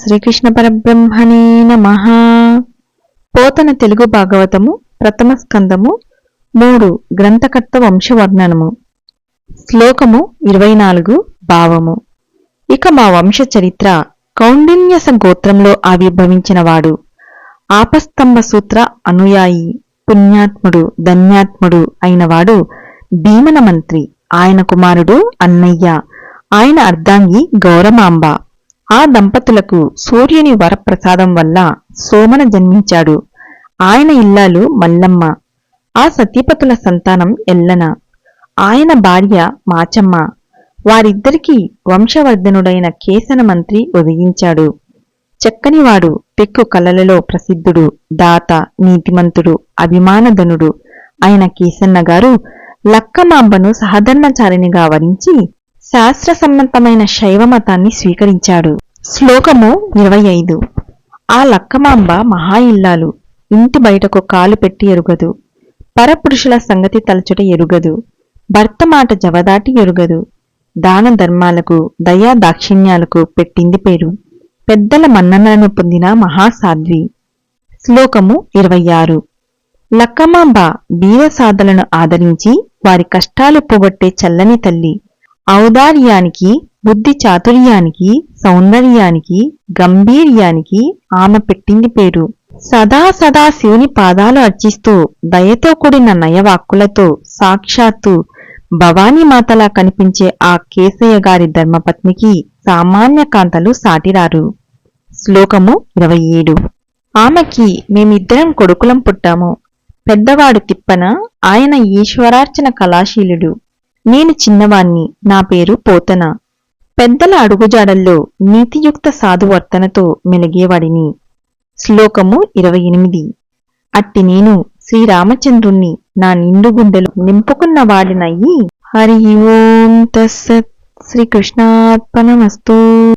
శ్రీకృష్ణ పరబ్రహ్మణే నమ. పోతన తెలుగు భాగవతము ప్రథమ స్కందము మూడు గ్రంథకర్త వంశవర్ణనము. శ్లోకము ఇరవై నాలుగు భావము. ఇక మా వంశ చరిత్ర కౌండిన్యస గోత్రంలో ఆవిర్భవించినవాడు ఆపస్తంభ సూత్ర అనుయాయి పుణ్యాత్ముడు ధన్యాత్ముడు అయినవాడు భీమన మంత్రి. ఆయన కుమారుడు అన్నయ్య. ఆయన అర్ధాంగి గౌరమాంబ. ఆ దంపతులకు సూర్యుని వరప్రసాదం వల్ల సోమన జన్మించాడు. ఆయన ఇల్లాలు మల్లమ్మ. ఆ సతీపతుల సంతానం ఎల్లన. ఆయన భార్య మాచమ్మ. వారిద్దరికీ వంశవర్ధనుడైన కేసన మంత్రి ఉదయించాడు చక్కనివాడు పెక్కు కళలలో ప్రసిద్ధుడు దాత నీతిమంతుడు అభిమానధనుడు. ఆయన కేసన్న గారు లక్కమాంబను సహధర్మచారిణిగా వరించి శాస్త్ర సంబంధమైన శైవ శైవమతాన్ని స్వీకరించాడు. శ్లోకము ఇరవై ఐదు. ఆ లక్కమాంబ మహా ఇల్లాలు ఇంటి బయటకు కాలు పెట్టి ఎరుగదు. పరపురుషుల సంగతి తలచుట ఎరుగదు. భర్త మాట జవదాటి ఎరుగదు. దాన ధర్మాలకు దయా దాక్షిణ్యాలకు పెట్టింది పేరు. పెద్దల మన్ననలను పొందిన మహాసాధ్వి. శ్లోకము ఇరవై ఆరు. లక్కమాంబ బీరసాదలను ఆదరించి వారి కష్టాలు పోగొట్టే చల్లని తల్లి. ఔదార్యానికి బుద్ధి చాతుర్యానికి సౌందర్యానికి గంభీర్యానికి ఆమె పెట్టింది పేరు. సదా సదా శివుని పాదాలు అర్చిస్తూ దయతో కూడిన నయవాక్కులతో సాక్షాత్తు భవానీ మాతలా కనిపించే ఆ కేశయ్య గారి ధర్మపత్నికి సామాన్య కాంతలు సాటిరారు. శ్లోకము ఇరవై ఏడు ఆమెకి మేమిద్దరం కొడుకులం పుట్టాము. పెద్దవాడు తిప్పన ఆయన ఈశ్వరార్చన కళాశీలుడు. నేను చిన్నవాణ్ణి నా పేరు పోతన? పెద్దల అడుగుజాడల్లో నీతియుక్త సాధువర్తనతో మెలిగేవాడిని. శ్లోకము ఇరవై ఎనిమిది. అట్టి నేను శ్రీరామచంద్రుణ్ణి నా నిండు గుండెలు నింపుకున్న వాడినయ్యి. హరి ఓం తస్సత్ శ్రీకృష్ణాత్మనమస్తూ